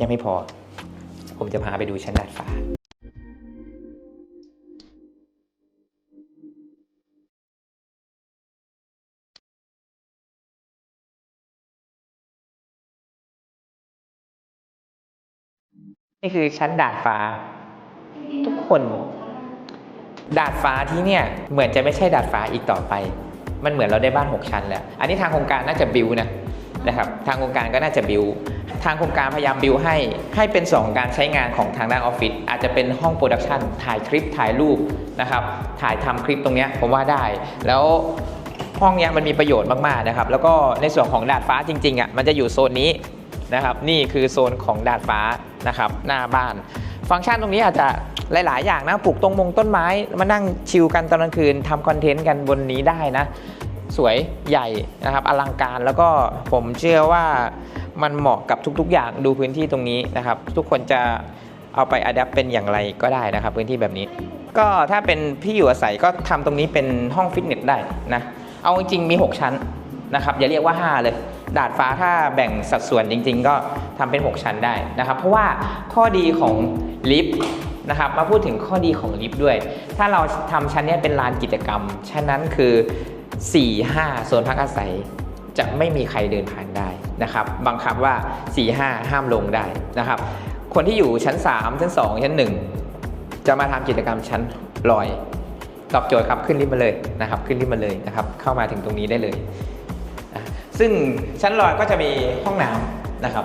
ยังไม่พอ ผมจะพาไปดูชั้นดาดฟ้านี่คือชั้นดาดฟ้า ทุกคน ดาดฟ้าที่เนี่ยเหมือนจะไม่ใช่ดาดฟ้าอีกต่อไป มันเหมือนเราได้บ้าน 6 ชั้นแล้ว อันนี้ทางโครงการน่าจะบิวนะนะครับ ทางโครงการก็น่าจะบิว ทางโครงการพยายามบิวให้ให้เป็น2การใช้งานของทางด้านออฟฟิศอาจจะเป็นห้องโปรดักชันถ่ายคลิปถ่ายรูปนะครับถ่ายทำคลิปตรงนี้ผมว่าได้ แล้วห้องนี้มันมีประโยชน์มากๆนะครับ แล้วก็ในส่วนของดาดฟ้าจริงๆอะมันจะอยู่โซนนี้นะครับ นี่คือโซนของดาดฟ้านะครับหน้าบ้าน ฟังก์ชันตรงนี้อาจจะหลาย ๆ อย่างนะปลูกต้นมงต้นไม้มานั่งชิลกันตอนกลางคืนทำคอนเทนต์กันบนนี้ได้นะ สวยใหญ่นะครับอลังการแล้วก็ผมเชื่อว่ามันเหมาะกับทุกๆ อย่างดูพื้นที่ตรงนี้นะครับ ทุกคนจะเอาไปอัดแอปเป็นอย่างไรก็ได้นะครับ พื้นที่แบบนี้ ก็ถ้าเป็นพี่อยู่อาศัยก็ทำตรงนี้เป็นห้องฟิตเนสได้นะเอาจริงๆมี 6 ชั้นนะครับอย่าเรียกว่า 5 เลย ดาดฟ้าถ้าแบ่งสัดส่วนจริง ๆ ก็ทำเป็น 6 ชั้นได้นะครับ เพราะว่าข้อดีของลิฟต์ นะครับมาพูดถึงข้อดีของลิฟต์ด้วย ถ้าเราทำชั้นนี้เป็นลานกิจกรรม ชั้นนั้นคือ 4 5โซนพักอาศัย จะไม่มีใครเดินผ่านได้นะครับ บังคับว่า 4 5 ห้ามลงได้นะครับ คนที่อยู่ชั้น 3 ชั้น 2 ชั้น 1 จะมาทำกิจกรรมชั้นลอย ตอบโจทย์ครับขึ้นลิฟต์มาเลยนะครับ ขึ้นลิฟต์มาเลยนะครับ เข้ามาถึงตรงนี้ได้เลย ซึ่งชั้นลอยก็จะมีห้องน้ำนะครับ